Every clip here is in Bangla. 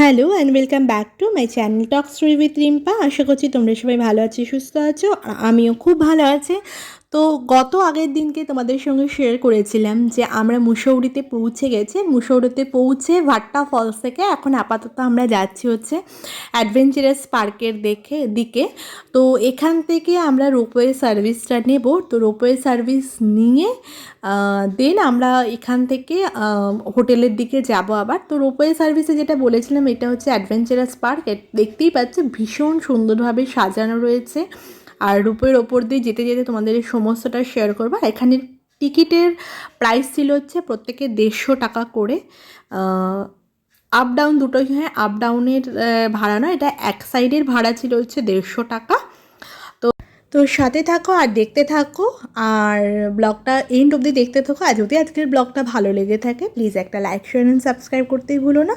Hello and welcome back to my channel talk story with Rimpa আশা করছি তোমরা সবাই ভালো আছো, সুস্থ আছো। আমিও খুব ভালো আছি। তো গত আগের দিনকে তোমাদের সঙ্গে শেয়ার করেছিলাম যে আমরা মুসৌরিতে পৌঁছে গেছি। মুসৌরিতে পৌঁছে ভাট্টা ফলস থেকে এখন আপাতত আমরা যাচ্ছি হচ্ছে অ্যাডভেঞ্চারাস পার্কের দেখে, দিকে। তো এখান থেকে আমরা রোপওয়ে সার্ভিসটা নেব। তো রোপওয়ে সার্ভিস নিয়ে দেন আমরা এখান থেকে হোটেলের দিকে যাব আবার। তো রোপওয়ে সার্ভিসে যেটা বলেছিলাম, এটা হচ্ছে অ্যাডভেঞ্চারাস পার্ক দেখতেই পাচ্ছ, ভীষণ সুন্দরভাবে সাজানো রয়েছে। আর রূপের ওপর দিয়ে যেতে যেতে তোমাদের এই সমস্তটা শেয়ার করব। আর এখানের টিকিটের প্রাইস ছিল হচ্ছে প্রত্যেকে দেড়শো টাকা করে। আপ ডাউন দুটোই হ্যাঁ আপ ডাউনের ভাড়া নয়, এটা এক সাইডের ভাড়া ছিল হচ্ছে দেড়শো টাকা। তো তো সাথে থাকো আর দেখতে থাকো। আর ব্লগটা এন্ড অবধি দেখতে থাকো। আর যদি আজকের ব্লগটা ভালো লেগে থাকে প্লিজ একটা লাইক শেয়ার অ্যান্ড সাবস্ক্রাইব করতেই ভুলো না।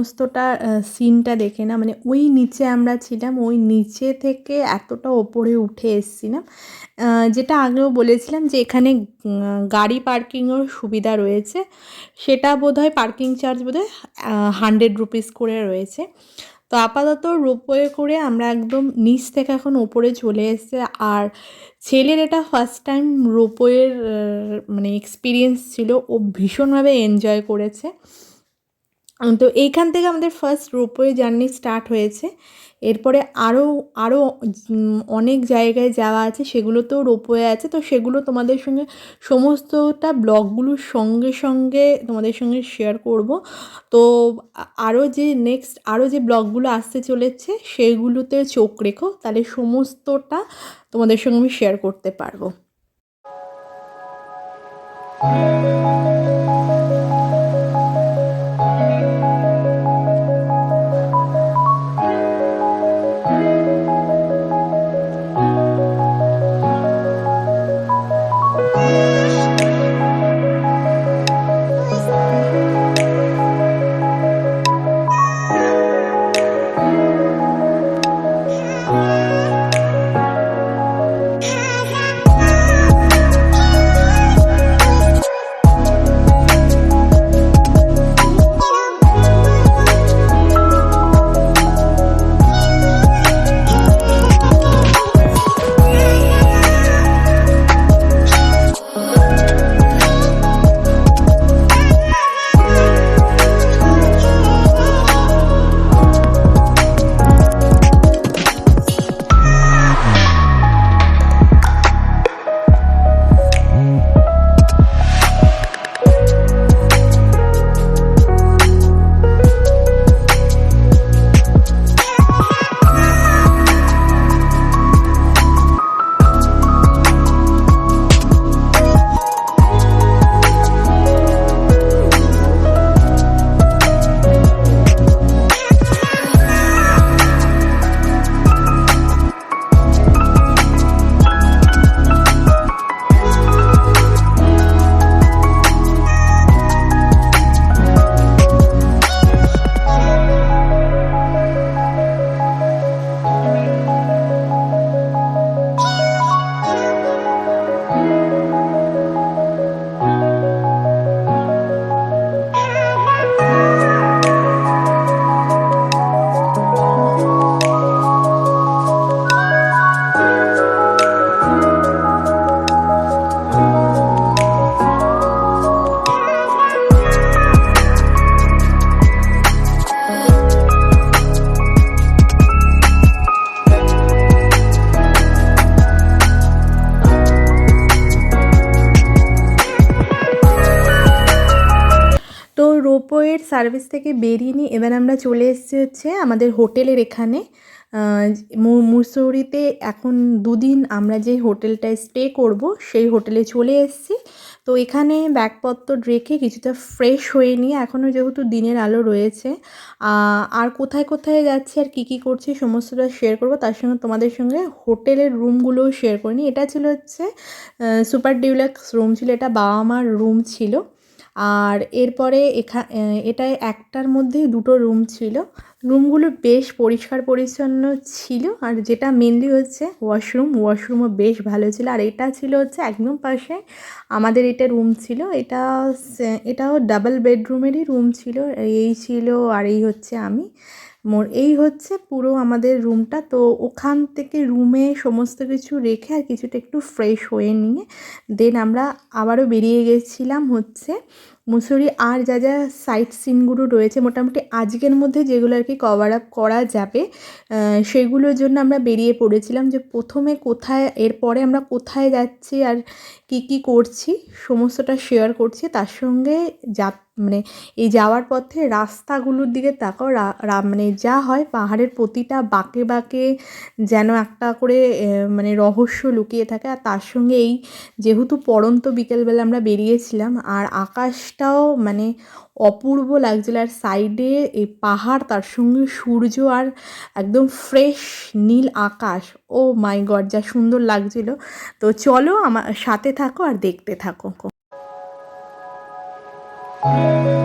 সমস্তটা সিনটা দেখে না। মানে ওই নিচে আমরা ছিলাম, ওই নিচে থেকে এতটা ওপরে উঠে এসেছিলাম যেটা আগেও বলেছিলাম যে এখানে গাড়ি পার্কিংয়ের সুবিধা রয়েছে। সেটা বোধহয় পার্কিং চার্জ বোধহয় হান্ড্রেড রুপিস করে রয়েছে। তো আপাতত রোপওয়ে করে আমরা একদম নিচ থেকে এখন ওপরে চলে এসেছে। আর ছেলের এটা ফার্স্ট টাইম রোপওয়ের মানে এক্সপিরিয়েন্স ছিল। ও ভীষণভাবে এনজয় করেছে। তো এইখান থেকে আমাদের ফার্স্ট রোপওয়ে জার্নি স্টার্ট হয়েছে। এরপরে আরও আরও অনেক জায়গায় যাওয়া আছে, সেগুলোতেও রোপওয়ে আছে। তো সেগুলো তোমাদের সঙ্গে, সমস্তটা ব্লগগুলোর সঙ্গে সঙ্গে তোমাদের সঙ্গে শেয়ার করব। তো আরও যে নেক্সট আরও যে ব্লগগুলো আসতে চলেছে, সেগুলোতে চোখ রেখো। তাহলে সমস্তটা তোমাদের সঙ্গে আমি শেয়ার করতে পারব। থেকে বেরিয়ে নিয়ে এবার আমরা চলে এসেছি হচ্ছে আমাদের হোটেলের এখানে। মুসৌরিতে এখন দুদিন আমরা যে হোটেলটায় স্টে করব, সেই হোটেলে চলে এসেছি। তো এখানে ব্যাগপত্র রেখে কিছুটা ফ্রেশ হয়ে নিয়ে এখনও যেহেতু দিনের আলো রয়েছে আর কোথায় কোথায় যাচ্ছি আর কী কী করছি সমস্তটা শেয়ার করব, তার সঙ্গে তোমাদের সঙ্গে হোটেলের রুমগুলোও শেয়ার করে নিই। এটা ছিল হচ্ছে সুপার ডিউলাক্স রুম ছিল। এটা বাবা মার রুম ছিল। আর এরপরে এখা এটায় একটার মধ্যেই দুটো রুম ছিল। রুমগুলো বেশ পরিষ্কার পরিচ্ছন্ন ছিল আর যেটা মেনলি হচ্ছে ওয়াশরুম ওয়াশরুমও বেশ ভালো ছিল। আর এটা ছিল হচ্ছে একদম পাশে আমাদের এটা রুম ছিল। এটা এটাও ডাবল বেডরুমেরই রুম ছিল। এই ছিল আর এই হচ্ছে আমি। মোর এই হচ্ছে পুরো আমাদের রুমটা। তো ওখান থেকে রুমে সমস্ত কিছু রেখে আর কিছুটা একটু ফ্রেশ হয়ে নিয়ে দেন আমরা আবারও বেরিয়ে গেছিলাম হচ্ছে মুসুরি। আর যা যা সাইট সিনগুলো রয়েছে মোটামুটি আজকের মধ্যে যেগুলো আর কি কভার আপ করা যাবে সেগুলোর জন্য আমরা বেরিয়ে পড়েছিলাম যে প্রথমে কোথায়, এরপরে আমরা কোথায় যাচ্ছি আর কি কি করছি, সমস্তটা শেয়ার করছি। তার সঙ্গে যা মানে এই যাওয়ার পথে রাস্তাগুলোর দিকে তাকাও মানে যা হয় পাহাড়ের প্রতিটা বাঁকে বাঁকে যেন একটা করে মানে রহস্য লুকিয়ে থাকে। আর তার সঙ্গে এই যেহেতু পড়ন্ত বিকেলবেলা আমরা বেরিয়েছিলাম আর আকাশটাও মানে অপূর্ব লাগছিল। আর সাইডে এই পাহাড়, তার সঙ্গে সূর্য আর একদম ফ্রেশ নীল আকাশ। ও মাই গড, যা সুন্দর লাগছিল। তো চলো আমার সাথে থাকো আর দেখতে থাকো। তো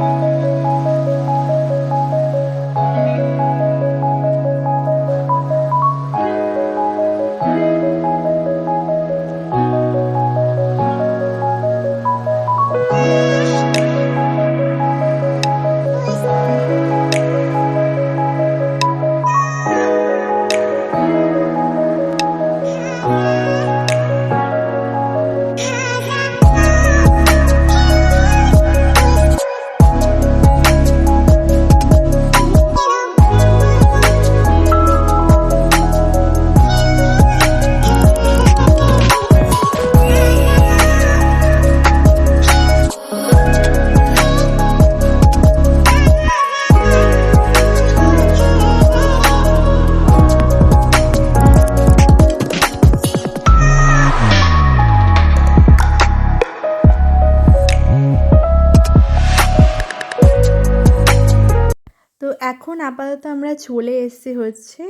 আপাতত আমরা চলে এসেছি হচ্ছে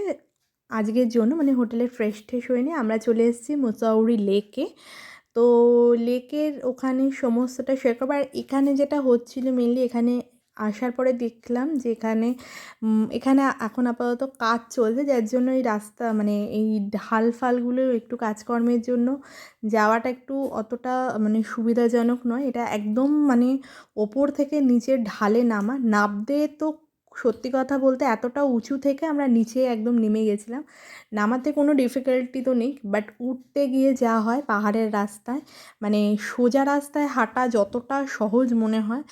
আজকের জন্য মানে হোটেলে ফ্রেশ ট্রেশ হয়ে নিয়ে আমরা চলে এসেছি মুসাউরি লেকে। তো লেকের ওখানে সমস্তটা করব। আর এখানে যেটা হচ্ছিল মেনলি এখানে আসার পরে দেখলাম যে এখানে এখানে এখন আপাতত কাজ চলছে, যার জন্য এই রাস্তা মানে এই ঢাল ফালগুলো একটু কাজকর্মের জন্য যাওয়াটা একটু অতটা মানে সুবিধাজনক নয়। এটা একদম মানে ওপর থেকে নিচের ঢালে নামা। নামতে তো সত্যি কথা বলতে এতটা উঁচু থেকে আমরা নিচে একদম নেমে গেছিলাম। নামাতে কোনো ডিফিকাল্টি তো নেই বাট উঠতে গিয়ে যা হয় পাহাড়ের রাস্তায় মানে সোজা রাস্তায় হাঁটা যতটা সহজ মনে হয়।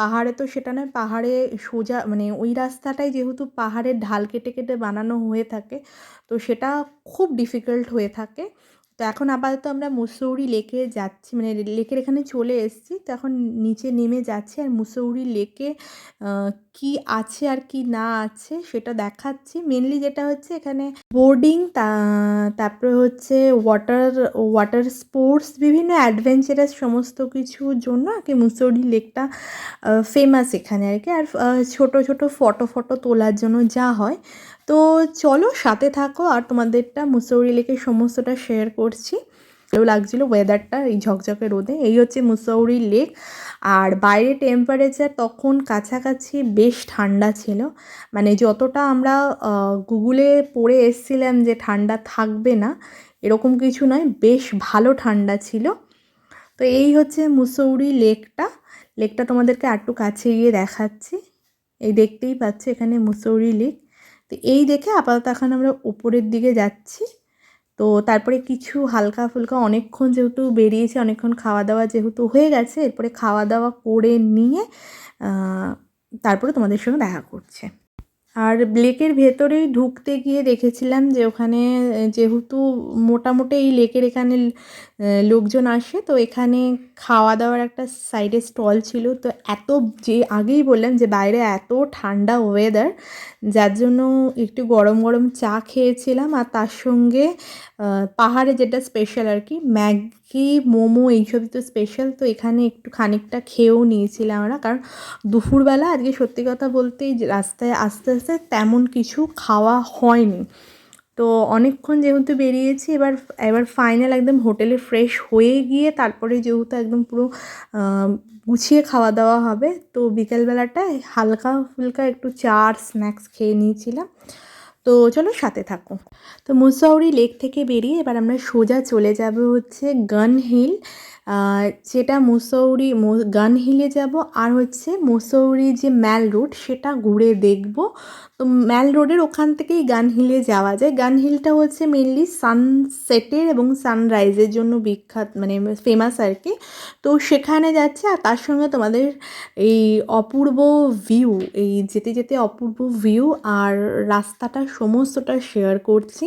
পাহাড়ে তো সেটা নয়, পাহাড়ে সোজা মানে ওই রাস্তাটাই যেহেতু পাহাড়ের ঢাল কেটে কেটে বানানো হয়ে থাকে, তো সেটা খুব ডিফিকাল্ট হয়ে থাকে। তো এখন আপাতত আমরা মুসৌরি লেকে যাচ্ছি মানে লেকের এখানে চলে এসেছি। তো এখন নিচে নেমে যাচ্ছি আর মুসৌরি লেকে কি আছে আর কি না আছে সেটা দেখাচ্ছি। মেনলি যেটা হচ্ছে এখানে বোর্ডিং তারপরে হচ্ছে ওয়াটার ওয়াটার স্পোর্টস বিভিন্ন অ্যাডভেঞ্চারাস সমস্ত কিছুর জন্য আর কি মুসৌরি লেকটা ফেমাস এখানে আর কি। আর ছোট ছোট ফটো ফটো তোলার জন্য যা হয় তো চলো সাথে থাকো আর তোমাদেরটা মুসৌরি লেকের সমস্তটা শেয়ার করছি। ভালো লাগছিল ওয়েদারটা এই ঝকঝকে রোদে? এই হচ্ছে মুসৌরি লেক আর বাইরে টেম্পারেচার তখন কাছাকাছি বেশ ঠান্ডা ছিল। মানে যতটা আমরা গুগলে পড়ে এসছিলাম যে ঠান্ডা থাকবে না, এরকম কিছু নয়, বেশ ভালো ঠান্ডা ছিল। তো এই হচ্ছে মুসৌরি লেকটা লেকটা তোমাদেরকে একটু কাছে গিয়ে দেখাচ্ছি। এই দেখতেই পাচ্ছ এখানে মুসৌরি লেক তো এই দেখে আপাতত এখন আমরা উপরের দিকে যাচ্ছি। তো তারপরে কিছু হালকা ফুলকা অনেকক্ষণ যেহেতু বেরিয়েছে, অনেকক্ষণ খাওয়া দাওয়া যেহেতু হয়ে গেছে, এরপরে খাওয়া দাওয়া করে নিয়ে তারপরে তোমাদের সঙ্গে দেখা করছে। আর লেকের ভেতরেই ঢুকতে গিয়ে দেখেছিলাম যে ওখানে, যেহেতু মোটামুটি এই লেকের এখানে লোকজন আসে, তো এখানে খাওয়া দাওয়ার একটা সাইডে স্টল ছিল। তো এত যে আগেই বললাম যে বাইরে এত ঠান্ডা ওয়েদার যার জন্য একটু গরম গরম চা খেয়েছিলাম। আর তার সঙ্গে পাহাড়ে যেটা স্পেশাল আর কি, ম্যাগি মোমো, এইসবই তো স্পেশাল তো এখানে একটু খানিকটা খেয়েও নিয়েছিলাম আমরা। কারণ দুপুরবেলা আজকে সত্যি কথা বলতে রাস্তায় আস্তে আস্তে তেমন কিছু খাওয়া হয়নি। তো অনেকক্ষণ যেহেতু বেরিয়েছি, এবার এবার ফাইনাল একদম হোটেলে ফ্রেশ হয়ে গিয়ে তারপরে যেহেতু একদম পুরো গুছিয়ে খাওয়া দাওয়া হবে, তো বিকেলবেলাটায় হালকা ফুলকা একটু চা আর স্ন্যাক্স খেয়ে নিয়েছিলাম। তো চলো সাথে থাকো। তো মুসাউরি লেক থেকে বেরিয়ে এবার আমরা সোজা চলে যাব হচ্ছে গান হিল যেটা মুসৌরি গান হিলে যাব। আর হচ্ছে মুসৌরি যে ম্যাল রোড, সেটা ঘুরে দেখব। তো ম্যাল রোডের ওখান থেকেই গান হিলে যাওয়া যায়। গান হিলটা হচ্ছে মেনলি সানসেটের এবং সানরাইজের জন্য বিখ্যাত মানে ফেমাস আর কি। তো সেখানে যাচ্ছে আর তার সঙ্গে তোমাদের এই অপূর্ব ভিউ এই যেতে যেতে অপূর্ব ভিউ আর রাস্তাটা সমস্তটা শেয়ার করছি।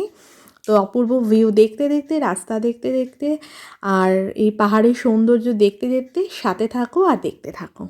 তো অপূর্ব ভিউ দেখতে দেখতে, রাস্তা দেখতে দেখতে আর এই পাহাড়ের সৌন্দর্য দেখতে দেখতে সাথে থাকো আর দেখতে থাকো।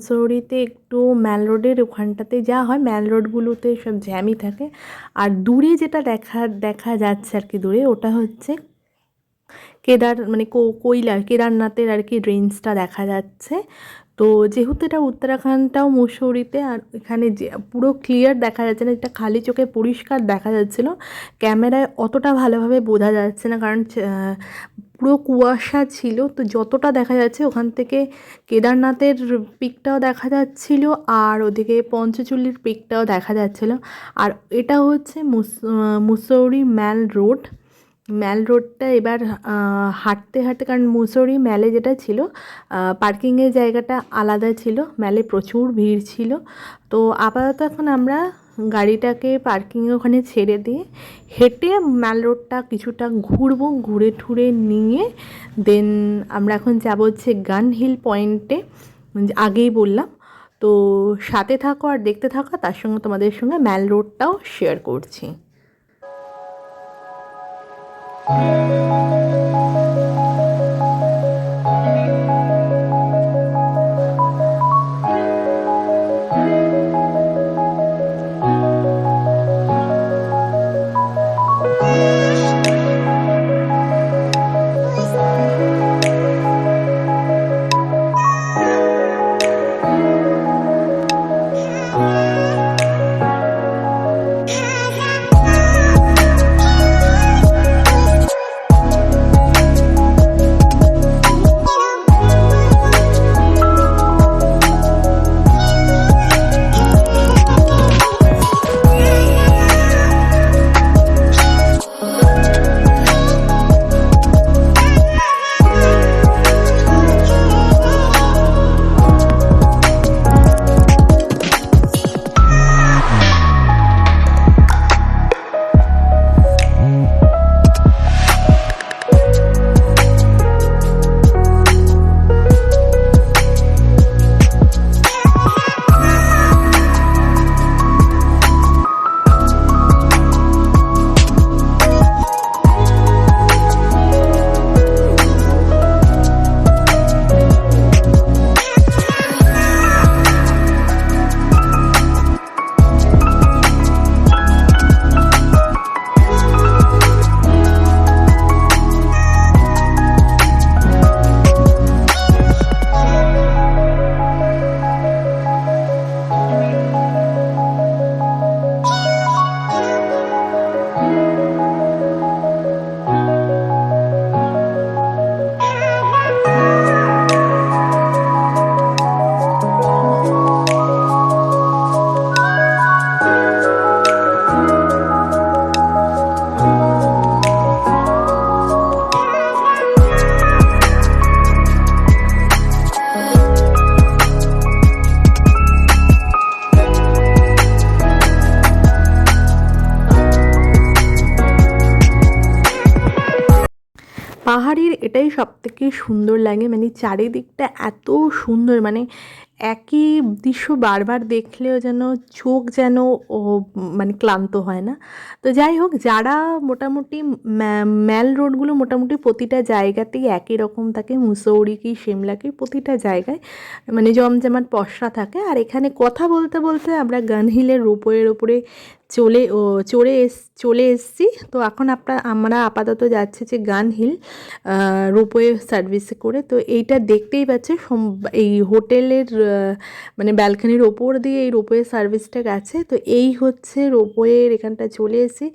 মুসৌরিতে একটু ম্যাল রোডের ওখানটাতে যা হয় ম্যাল রোডগুলোতে সব জ্যামই থাকে। আর দূরে যেটা দেখা দেখা যাচ্ছে আর কি দূরে, ওটা হচ্ছে কেদার মানে কৈলাস, কেদারনাথের আর কি রেঞ্জটা দেখা যাচ্ছে। তো যেহেতু এটা উত্তরাখণ্ডটাও মুসৌরিতে আর এখানে যে পুরো ক্লিয়ার দেখা যাচ্ছে না, এটা খালি চোখে পরিষ্কার দেখা যাচ্ছিল, ক্যামেরায় অতটা ভালোভাবে বোঝা যাচ্ছে না কারণ পুরো কুয়াশা ছিল, তো যতটা দেখা যাচ্ছে ওখান থেকে কেদারনাথের পিকটাও দেখা যাচ্ছিল আর ওদিকে পঞ্চচল্লির পিকটাও দেখা যাচ্ছিল। আর এটা হচ্ছে মুসৌরি ম্যাল রোড ম্যাল রোডটা এবার হাঁটতে হাঁটতে, কারণ মুসৌরি ম্যালে যেটা ছিল পার্কিংয়ের জায়গাটা আলাদা ছিল ম্যালে প্রচুর ভিড় ছিল। তো আপাতত এখন আমরা গাড়িটাকে পার্কিংয়ে ওখানে ছেড়ে দিয়ে হেঁটে ম্যাল রোডটা কিছুটা ঘুরবো, ঘুরে ঠুরে নিয়ে। দেন আমরা এখন যাব হচ্ছে গান হিল পয়েন্টে আগেই বললাম। তো সাথে থাকো আর দেখতে থাকো তার সঙ্গে তোমাদের সঙ্গে ম্যাল রোডটাও শেয়ার করছি। Música পাহাড়ের এটাই সব থেকে সুন্দর লাগে মানে চারিদিকটা এত সুন্দর মানে একই দৃশ্য বারবার দেখলেও যেন চোখ যেন, ও মানে ক্লান্ত হয় না। তো যাই হোক, যারা মোটামুটি ম্যাল রোডগুলো মোটামুটি প্রতিটা জায়গাতেই একই রকম থাকে মুসৌরি কি, সিমলা কি, প্রতিটা জায়গায় মানে জমজমাট পশরা থাকে। আর এখানে কথা বলতে বলতে আমরা গানহিলের রোপওয়ের ওপরে চলে, ও, চড়ে এস, চলে এসছি। তো এখন আপনার আমরা আপাতত যাচ্ছে যে গান হিল রোপওয়ে সার্ভিসে করে। তো এইটা দেখতেই পাচ্ছে এই হোটেলের মানে ব্যালকানির ওপর দিয়ে এই রোপওয়ে সার্ভিসটা গেছে। তো এই হচ্ছে রোপওয়ের এখানটা চলে এসেছি।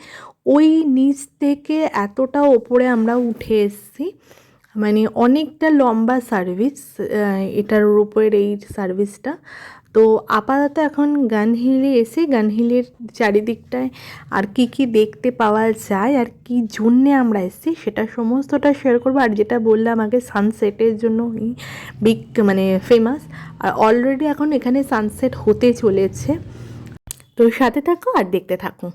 ওই নিচ থেকে এতটা ওপরে আমরা উঠে এসেছি। মানে অনেকটা লম্বা সার্ভিস এটার রোপওয়ের এই সার্ভিসটা। তো আপাতত এখন গানহিলে এসে গানহিলের চারিদিকটায় আর কি কি দেখতে পাওয়া যায় আর কি জন্যে আমরা এসেছি সেটা সমস্তটা শেয়ার করব। আর যেটা বললাম আগে সানসেটের জন্য বিগ মানে ফেমাস আর অলরেডি এখন এখানে সানসেট হতে চলেছে। তো সাথে থাকো আর দেখতে থাকো।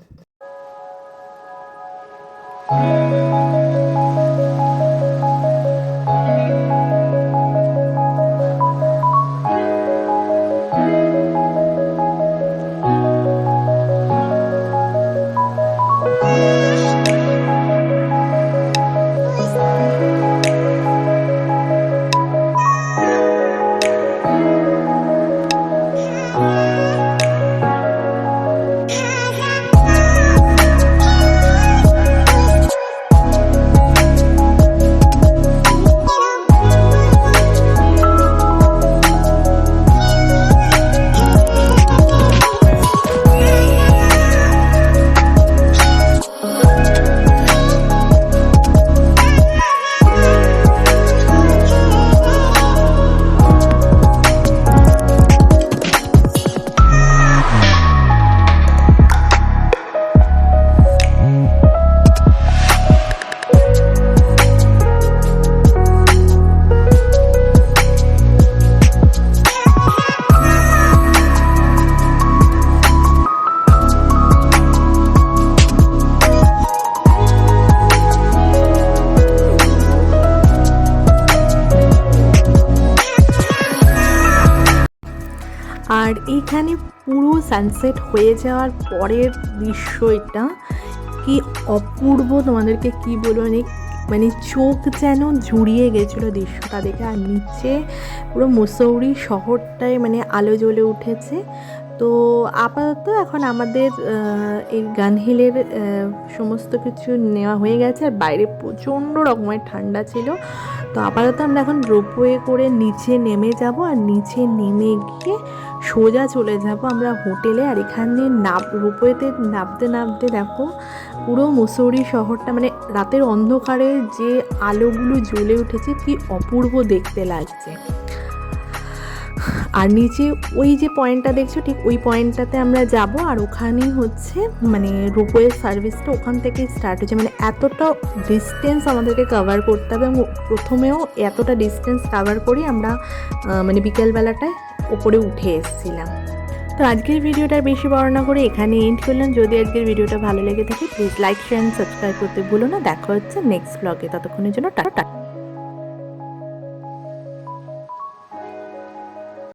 এইখানে পুরো সানসেট হয়ে যাওয়ার পরের দৃশ্য এটা কি অপূর্ব তোমাদেরকে কি বলব মানে মানে চোখ যেন জুড়িয়ে গেছিল দৃশ্যটা দেখে। আর নিচে পুরো মুসৌরি শহরটায় মানে আলো জ্বলে উঠেছে। তো আপাতত এখন আমাদের এই গানহিলের সমস্ত কিছু নেওয়া হয়ে গেছে। আর বাইরে প্রচণ্ড রকমের ঠান্ডা ছিল। তো আপাতত আমরা এখন রোপওয়ে করে নিচে নেমে যাব আর নিচে নেমে গিয়ে সোজা চলে যাব আমরা হোটেলে। আর এখানে নাব রোপওয়েতে নামতে নামতে দেখো পুরো মুসৌরি শহরটা মানে রাতের অন্ধকারে যে আলোগুলো জ্বলে উঠেছে কি অপূর্ব দেখতে লাগছে। আর নিচে ওই যে পয়েন্টটা দেখছ, ঠিক ওই পয়েন্টটাতে আমরা যাব আর ওখানেই হচ্ছে মানে রোপওয়ে সার্ভিসটা ওখান থেকে স্টার্ট হচ্ছে। মানে এতটা ডিস্টেন্স আমাদেরকে কভার করতে হবে প্রথমেও এতটা ডিস্টেন্স কভার করেই আমরা মানে বিকেলবেলাটায় ওপরে উঠে এসেছিলাম। তো আজকের ভিডিওটা বেশি বর্ণনা করে এখানে এন্ড করলাম। যদি আজকের ভিডিওটা ভালো লেগে থাকে প্লিজ লাইক শেয়ার সাবস্ক্রাইব করতে ভুলো না। দেখা হচ্ছে নেক্সট ব্লগে ততক্ষণের জন্য টাটা।